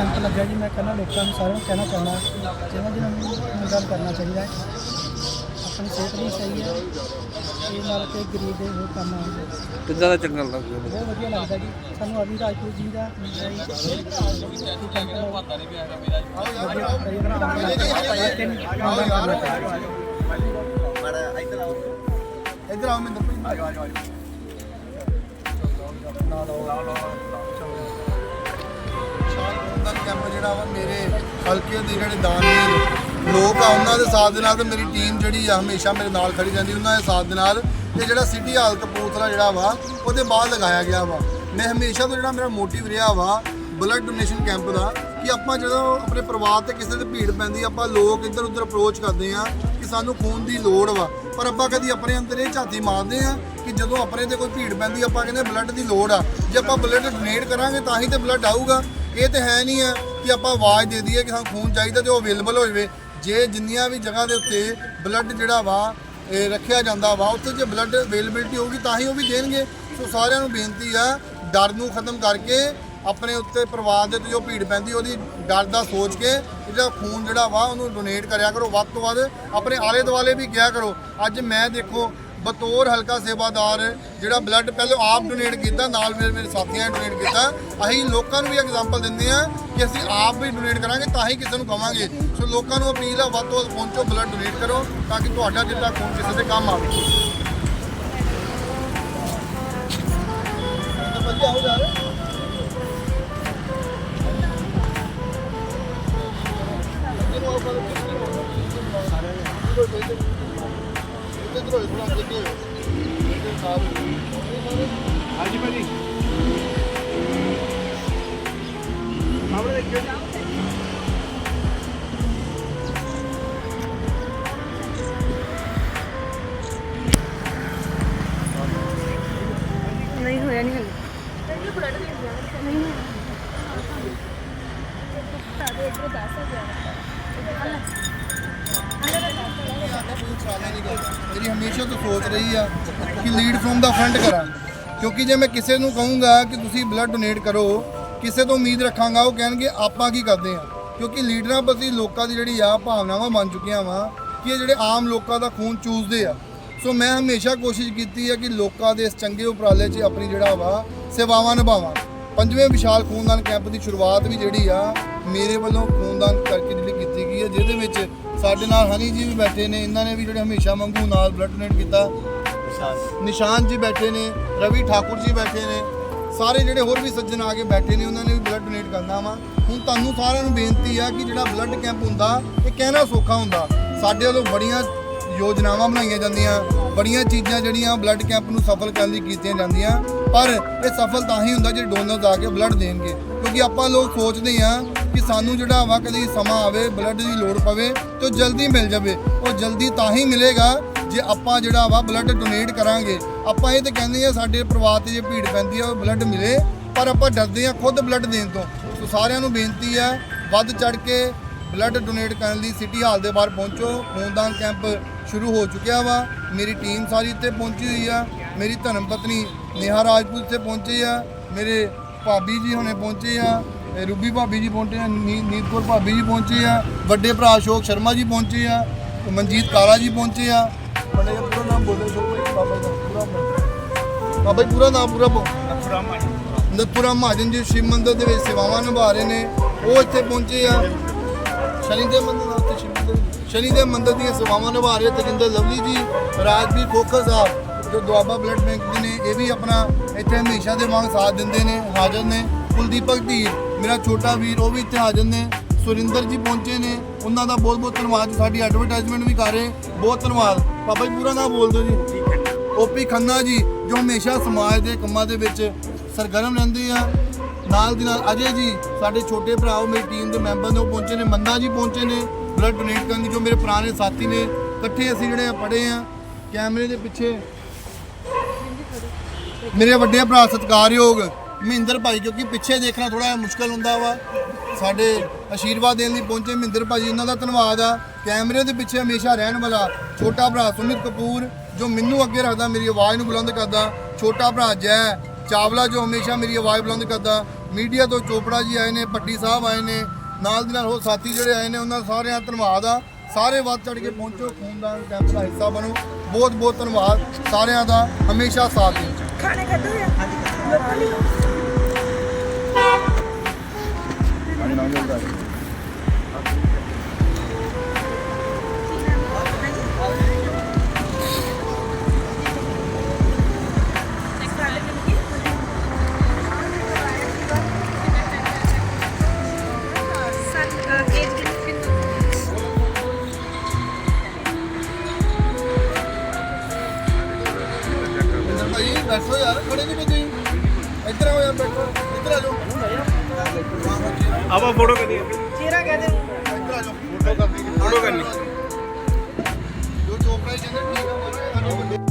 Camp ਲੱਗਿਆ ਜੀ ਮੈਂ ਕਹਿੰਦਾ ਲੋਕਾਂ ਨੂੰ ਸਾਰਿਆਂ ਨੂੰ ਕਹਿਣਾ ਚਾਹੁੰਦਾ ਜਿਹਨਾਂ ਜਿਹਨਾਂ ਨੂੰ ਗੱਲ ਕਰਨਾ ਚਾਹੀਦਾ ਹੈ ਆਪਣੀ ਸਿਹਤ ਲਈ ਸਹੀ ਹੈ ਇਹ ਨਾਲ ਕੇ ਗਰੀਬ ਦੇ ਹੋਰ ਕੰਮ ਆਉਂਦੇ ਕਿੱਦਾਂ ਦਾ ਚੰਗਾ ਲੱਗਦਾ ਬਹੁਤ ਵਧੀਆ ਲੱਗਦਾ ਜੀ। ਸਾਨੂੰ ਅਭੀ ਰਾਜਪੂਤ ਜੀ ਦਾ ਇੱਧਰ ਆਓ ਮਿੰਦਰ ਭਾਈ ਆਜੋ ਆਜੋ ਆਜੋ ਦਾ ਕੈਂਪ ਜਿਹੜਾ ਵਾ, ਮੇਰੇ ਹਲਕੇ ਦੇ ਜਿਹੜੇ ਦਾਨਵੀਰ ਲੋਕ ਆ, ਉਹਨਾਂ ਦੇ ਸਾਥ ਦੇ ਨਾਲ ਤੇ ਮੇਰੀ ਟੀਮ ਜਿਹੜੀ ਆ, ਹਮੇਸ਼ਾ ਮੇਰੇ ਨਾਲ ਖੜੀ ਰਹਿੰਦੀ, ਉਹਨਾਂ ਦੇ ਸਾਥ ਦੇ ਨਾਲ ਤੇ ਜਿਹੜਾ ਸਿਟੀ ਹਾਲ ਕਪੂਰਥਲਾ ਜਿਹੜਾ ਵਾ, ਉਹਦੇ ਬਾਅਦ ਲਗਾਇਆ ਗਿਆ ਵਾ। ਮੈਂ ਹਮੇਸ਼ਾ ਤੋਂ ਜਿਹੜਾ ਮੇਰਾ ਮੋਟਿਵ ਰਿਹਾ ਵਾ ਬਲੱਡ ਡੋਨੇਸ਼ਨ ਕੈਂਪ ਦਾ, ਕਿ ਆਪਾਂ ਜਦੋਂ ਆਪਣੇ ਪਰਿਵਾਰ ਤੇ ਕਿਸੇ ਦੇ ਭੀੜ ਪੈਂਦੀ, ਆਪਾਂ ਲੋਕ ਇੱਧਰ ਉੱਧਰ ਅਪਰੋਚ ਕਰਦੇ ਆ, ਕਿ ਸਾਨੂੰ ਖੂਨ ਦੀ ਲੋੜ ਵਾ। ਪਰ ਆਪਾਂ ਕਦੀ ਆਪਣੇ ਅੰਦਰ ਇਹ ਝਾਤੀ ਮਾਰਦੇ ਆ ਕਿ ਜਦੋਂ ਆਪਣੇ ਤੇ ਕੋਈ ਭੀੜ ਪੈਂਦੀ, ਆਪਾਂ ਕਹਿੰਦੇ ਬਲੱਡ ਦੀ ਲੋੜ ਆ। ਜੇ ਆਪਾਂ ਬਲੱਡ ਡੋਨੇਟ ਕਰਾਂਗੇ, ਤਾਂ ਹੀ ਤੇ ਬਲੱਡ ਆਊਗਾ। ਇਹ ਤੇ ਹੈ ਨਹੀਂ ਆ ਕਿ ਆਪਾਂ ਆਵਾਜ਼ ਦੇ ਦਈਏ ਕਿ ਸਾਨੂੰ ਖੂਨ ਚਾਹੀਦਾ ਤੇ ਉਹ ਅਵੇਲੇਬਲ ਹੋ ਜਾਵੇ। ਜੇ ਜਿੰਨੀਆਂ ਵੀ ਜਗ੍ਹਾ ਦੇ ਉੱਤੇ ਬਲੱਡ ਜਿਹੜਾ ਵਾ, ਇਹ ਰੱਖਿਆ ਜਾਂਦਾ ਵਾ, ਉੱਥੇ ਜੇ ਬਲੱਡ ਅਵੇਲੇਬਿਲਟੀ ਹੋਊਗੀ ਤਾਂ ਹੀ ਉਹ ਵੀ ਦੇਣਗੇ। ਸੋ ਸਾਰਿਆਂ ਨੂੰ ਬੇਨਤੀ ਆ, ਡਰ ਨੂੰ ਖਤਮ ਕਰਕੇ ਆਪਣੇ ਉੱਤੇ ਪਰਿਵਾਰ ਦੇ ਉੱਤੇ ਜੋ ਭੀੜ ਪੈਂਦੀ ਉਹਦੀ ਡਰ ਦਾ ਸੋਚ ਕੇ ਜਿਹੜਾ ਖੂਨ ਜਿਹੜਾ ਵਾ ਉਹਨੂੰ ਡੋਨੇਟ ਕਰਿਆ ਕਰੋ। ਵੱਧ ਤੋਂ ਵੱਧ ਆਪਣੇ ਆਲੇ ਦੁਆਲੇ ਵੀ ਕਿਹਾ ਕਰੋ। ਅੱਜ ਮੈਂ ਦੇਖੋ ਬਤੌਰ ਹਲਕਾ ਸੇਵਾਦਾਰ ਜਿਹੜਾ ਬਲੱਡ ਪਹਿਲਾਂ ਆਪ ਡੋਨੇਟ ਕੀਤਾ, ਨਾਲ ਮੇਰੇ ਮੇਰੇ ਸਾਥੀਆਂ ਨੇ ਡੋਨੇਟ ਕੀਤਾ। ਅਸੀਂ ਲੋਕਾਂ ਨੂੰ ਵੀ ਐਗਜ਼ਾਮਪਲ ਦਿੰਦੇ ਆ ਕਿ ਅਸੀਂ ਆਪ ਵੀ ਡੋਨੇਟ ਕਰਾਂਗੇ, ਤਾਂ ਹੀ ਕਿਸੇ ਨੂੰ ਕਵਾਂਗੇ। ਸੋ ਲੋਕਾਂ ਨੂੰ ਅਪੀਲ ਆ, ਵੱਧ ਤੋਂ ਵੱਧ ਪਹੁੰਚੋ ਬਲੱਡ ਡੋਨੇਟ ਕਰੋ, ਤਾਂ ਕਿ ਤੁਹਾਡਾ ਜਿੱਦਾਂ ਖੂਨ ਕਿਸੇ ਦੇ ਕੰਮ ਆਵੇ। ਵਧੀਆ ਹੋ ਜਾ ਰਿਹਾ। ਹਾਂਜੀ ਭਾਜੀ ਨਹੀਂ ਹੋਇਆ ਨਹੀਂ ਹਲੇ ਨਹੀਂ ਸਾਡੇ ਇਧਰ 10000 ਮੇਰੀ ਹਮੇਸ਼ਾ ਤੋਂ ਸੋਚ ਰਹੀ ਆ ਕਿ ਲੀਡ ਫਰਮ ਦਾ ਫੰਡ ਕਰਾਂ ਕਿਉਂਕਿ ਜੇ ਮੈਂ ਕਿਸੇ ਨੂੰ ਕਹੂੰਗਾ ਕਿ ਤੁਸੀਂ ਬਲੱਡ ਡੋਨੇਟ ਕਰੋ, ਕਿਸੇ ਤੋਂ ਉਮੀਦ ਰੱਖਾਂਗਾ, ਉਹ ਕਹਿਣਗੇ, ਆਪਾਂ ਕੀ ਕਰਦੇ ਆ? ਕਿਉਂਕਿ ਲੀਡਰਾਂ ਪ੍ਰਤੀ ਲੋਕਾਂ ਦੀ ਜਿਹੜੀ ਆ ਭਾਵਨਾਵਾਂ ਬਣ ਚੁੱਕੀਆਂ ਵਾ ਕਿ ਇਹ ਜਿਹੜੇ ਆਮ ਲੋਕਾਂ ਦਾ ਖੂਨ ਚੂਸਦੇ ਆ। ਸੋ ਮੈਂ ਹਮੇਸ਼ਾ ਕੋਸ਼ਿਸ਼ ਕੀਤੀ ਹੈ ਕਿ ਲੋਕਾਂ ਦੇ ਇਸ ਚੰਗੇ ਉਪਰਾਲੇ 'ਚ ਆਪਣੀ ਜਿਹੜਾ ਵਾ ਸੇਵਾਵਾਂ ਨਿਭਾਵਾਂ। ਪੰਜਵੇਂ ਵਿਸ਼ਾਲ ਖੂਨਦਾਨ ਕੈਂਪ ਦੀ ਸ਼ੁਰੂਆਤ ਵੀ ਜਿਹੜੀ ਆ ਮੇਰੇ ਵੱਲੋਂ ਖੂਨਦਾਨ ਕਰਕੇ ਜਿਹੜੀ ਕੀਤੀ ਗਈ ਹੈ ਜਿਹਦੇ ਵਿੱਚ ਸਾਡੇ ਨਾਲ ਹਨੀ ਜੀ ਵੀ ਬੈਠੇ ਨੇ ਇਹਨਾਂ ਨੇ ਵੀ ਜਿਹੜੇ ਹਮੇਸ਼ਾ ਵਾਂਗੂ ਨਾਲ ਬਲੱਡ ਡੋਨੇਟ ਕੀਤਾ। ਨਿਸ਼ਾਨ। ਜੀ ਬੈਠੇ ਨੇ ਰਵੀ ਠਾਕੁਰ ਜੀ ਬੈਠੇ ਨੇ ਸਾਰੇ ਜਿਹੜੇ ਹੋਰ ਵੀ ਸੱਜਣ ਆ ਕੇ ਬੈਠੇ ਨੇ ਉਹਨਾਂ ਨੇ ਵੀ ਬਲੱਡ ਡੋਨੇਟ ਕਰਨਾ ਵਾ। ਹੁਣ ਤੁਹਾਨੂੰ ਸਾਰਿਆਂ ਨੂੰ ਬੇਨਤੀ ਆ ਕਿ ਜਿਹੜਾ ਬਲੱਡ ਕੈਂਪ ਹੁੰਦਾ ਇਹ ਕਹਿਣਾ ਸੌਖਾ ਹੁੰਦਾ। ਸਾਡੇ ਵੱਲੋਂ ਬੜੀਆਂ ਯੋਜਨਾਵਾਂ ਬਣਾਈਆਂ ਜਾਂਦੀਆਂ, ਬੜੀਆਂ ਚੀਜ਼ਾਂ ਜਿਹੜੀਆਂ ਬਲੱਡ ਕੈਂਪ ਨੂੰ ਸਫਲ ਕਰਨ ਲਈ ਕੀਤੀਆਂ ਜਾਂਦੀਆਂ, ਪਰ ਇਹ ਸਫਲ ਤਾਂ ਹੀ ਹੁੰਦਾ ਜੇ ਡੋਨਰਸ ਆ ਕੇ ਬਲੱਡ ਦੇਣਗੇ, ਕਿਉਂਕਿ ਆਪਾਂ ਲੋਕ ਸੋਚਦੇ ਆ ਕਿ ਸਾਨੂੰ ਜਿਹੜਾ ਵਾ ਕਦੀ ਸਮਾਂ ਆਵੇ ਬਲੱਡ ਦੀ ਲੋੜ ਪਵੇ, ਤੇ ਉਹ ਜਲਦੀ ਮਿਲ ਜਾਵੇ, ਉਹ ਜਲਦੀ ਤਾਂ ਹੀ ਮਿਲੇਗਾ ਜੇ ਆਪਾਂ ਜਿਹੜਾ ਵਾ ਬਲੱਡ ਡੋਨੇਟ ਕਰਾਂਗੇ। ਆਪਾਂ ਇਹ ਤਾਂ ਕਹਿੰਦੇ ਆ ਸਾਡੇ ਪਰਿਵਾਰ ਤੇ ਜੇ ਭੀੜ ਪੈਂਦੀ ਆ, ਉਹ ਬਲੱਡ ਮਿਲੇ, ਪਰ ਆਪਾਂ ਡਰਦੇ ਆ ਖੁਦ ਬਲੱਡ ਦੇਣ ਤੋਂ। ਸੋ ਸਾਰਿਆਂ ਨੂੰ ਬੇਨਤੀ ਆ ਵੱਧ ਚੜ ਕੇ ਬਲੱਡ ਡੋਨੇਟ ਕਰਨ ਲਈ ਸਿਟੀ ਹਾਲ ਦੇ ਬਾਹਰ ਪਹੁੰਚੋ, ਖੂਨਦਾਨ ਕੈਂਪ ਸ਼ੁਰੂ ਹੋ ਚੁੱਕਿਆ ਵਾ। ਮੇਰੀ ਟੀਮ ਸਾਰੀ ਇੱਥੇ ਪਹੁੰਚੀ ਹੋਈ ਆ। ਮੇਰੀ ਧਰਮ ਪਤਨੀ ਨੇਹਾ ਰਾਜਪੂਤ ਇੱਥੇ ਪਹੁੰਚੇ ਆ। ਮੇਰੇ ਭਾਬੀ ਜੀ ਹੁਣੇ ਪਹੁੰਚੇ ਆ। ਰੂਬੀ ਭਾਬੀ ਜੀ ਪਹੁੰਚੇ ਆ। ਨੀ- ਨੀਤਪੁਰ ਭਾਬੀ ਜੀ ਪਹੁੰਚੇ ਆ। ਵੱਡੇ ਭਰਾ ਅਸ਼ੋਕ ਸ਼ਰਮਾ ਜੀ ਪਹੁੰਚੇ ਆ। ਮਨਜੀਤ ਕਾਲਾ ਜੀ ਪਹੁੰਚੇ ਆ। ਬੜੇ ਪੂਰਾ ਨਾਮ ਬੋਲੇ ਬਾਬਾ ਜੀ ਪੂਰਾ ਨਾਮ। ਬਾਬਾ ਜੀ ਪੂਰਾ ਨਾਮ ਮਹਾਜਨ ਜੀ ਸ਼ਿਵ ਮੰਦਿਰ ਦੇ ਵਿੱਚ ਸੇਵਾਵਾਂ ਨਿਭਾ ਰਹੇ ਨੇ। ਉਹ ਇੱਥੇ ਪਹੁੰਚੇ ਆ। ਸ਼ਨੀ ਦੇ ਮੰਦਿਰ ਨਾਲ ਸ਼ਿਵ ਸ਼ਨੀ ਦੇ ਮੰਦਿਰ ਦੀਆਂ ਸੇਵਾਵਾਂ ਨਿਭਾ ਰਹੇ ਤਜਿੰਦਰ ਲਵਲੀ ਜੀ ਰਾਜਵੀਰ ਖੋਖਰ ਸਾਹਿਬ, ਜੋ ਦੁਆਬਾ ਬਲੱਡ ਬੈਂਕ ਦੇ ਨੇ, ਇਹ ਵੀ ਆਪਣਾ ਇੱਥੇ ਹਮੇਸ਼ਾ ਦੇ ਵਾਂਗ ਸਾਥ ਦਿੰਦੇ ਨੇ, ਹਾਜ਼ਰ ਨੇ। ਕੁਲਦੀਪਕ ਧੀਰ ਮੇਰਾ ਛੋਟਾ ਵੀਰ, ਉਹ ਵੀ ਇੱਥੇ ਹਾਜ਼ਰ ਨੇ। ਸੁਰਿੰਦਰ ਜੀ ਪਹੁੰਚੇ ਨੇ। ਉਹਨਾਂ ਦਾ ਬਹੁਤ ਬਹੁਤ ਧੰਨਵਾਦ। ਸਾਡੀ ਐਡਵਰਟਾਈਜ਼ਮੈਂਟ ਵੀ ਕਰ ਰਹੇ। ਬਹੁਤ ਧੰਨਵਾਦ। ਪਾਪਾ ਜੀ ਪੂਰਾ ਨਾਮ ਬੋਲ ਦਿਓ ਜੀ। ਓਪੀ ਖੰਨਾ ਜੀ, ਜੋ ਹਮੇਸ਼ਾ ਸਮਾਜ ਦੇ ਕੰਮਾਂ ਦੇ ਵਿੱਚ ਸਰਗਰਮ ਰਹਿੰਦੇ ਆ। ਨਾਲ ਦੀ ਨਾਲ ਅਜੇ ਜੀ ਸਾਡੇ ਛੋਟੇ ਭਰਾ ਉਹ ਮੇਰੀ ਟੀਮ ਦੇ ਮੈਂਬਰ ਨੇ ਉਹ ਪਹੁੰਚੇ ਨੇ, ਮੰਦਾ ਜੀ ਪਹੁੰਚੇ ਨੇ ਬਲੱਡ ਡੋਨੇਟ ਕਰਨ ਦੀ ਜੋ ਮੇਰੇ ਪੁਰਾਣੇ ਸਾਥੀ ਨੇ, ਇਕੱਠੇ ਅਸੀਂ ਜਿਹੜੇ ਪੜੇ ਆ, ਕੈਮਰੇ ਦੇ ਪਿੱਛੇ। ਮੇਰੇ ਵੱਡੇ ਭਰਾ ਸਤਿਕਾਰਯੋਗ ਮਹਿੰਦਰ ਭਾਈ, ਕਿਉਂਕਿ ਪਿੱਛੇ ਦੇਖਣਾ ਥੋੜਾ ਮੁਸ਼ਕਲ ਹੁੰਦਾ ਵਾ, ਸਾਡੇ ਆਸ਼ੀਰਵਾਦ ਦੇਣ ਲਈ ਪਹੁੰਚੇ ਮਹਿੰਦਰ ਭਾਜੀ ਇਹਨਾਂ ਦਾ ਧੰਨਵਾਦ ਆ। ਕੈਮਰੇ ਦੇ ਪਿੱਛੇ ਹਮੇਸ਼ਾ ਰਹਿਣ ਵਾਲਾ ਛੋਟਾ ਭਰਾ ਸੁਮਿਤ ਕਪੂਰ, ਜੋ ਮੈਨੂੰ ਅੱਗੇ ਰੱਖਦਾ, ਮੇਰੀ ਆਵਾਜ਼ ਨੂੰ ਬੁਲੰਦ ਕਰਦਾ। ਛੋਟਾ ਭਰਾ ਜੈ ਚਾਵਲਾ, ਜੋ ਹਮੇਸ਼ਾ ਮੇਰੀ ਆਵਾਜ਼ ਬੁਲੰਦ ਕਰਦਾ। ਮੀਡੀਆ ਤੋਂ ਚੋਪੜਾ ਜੀ ਆਏ ਨੇ ਪੱਟੀ ਸਾਹਿਬ ਆਏ ਨੇ, ਨਾਲ ਦੀ ਨਾਲ ਹੋਰ ਸਾਥੀ ਜਿਹੜੇ ਆਏ ਨੇ, ਉਹਨਾਂ ਸਾਰਿਆਂ ਦਾ ਧੰਨਵਾਦ ਆ। ਸਾਰੇ ਵੱਧ ਚੜ ਕੇ ਪਹੁੰਚੋ ਖੂਨਦਾਨ ਕੈਂਪ ਦਾ ਹਿੱਸਾ ਬਣੋ। ਬਹੁਤ ਬਹੁਤ ਧੰਨਵਾਦ ਸਾਰਿਆਂ ਦਾ, ਹਮੇਸ਼ਾ ਸਾਥ ਦਿਓ। ਖਾਣੇ ਖਾਧੇ? ਆਪਾਂ ਫੋਟੋ ਕਰੀਏ। ਚਿਹਰਾ ਕਹਦੇ ਇੱਧਰ ਆ ਜਾਓ ਫੋਟੋ ਕਰਨੀ। ਫੋਟੋ ਕਰਨੀ। ਜੋ ਚੋਪੜਾ ਜੀ ਕਹਿੰਦੇ ਠੀਕ ਆ ਮਾਰੋ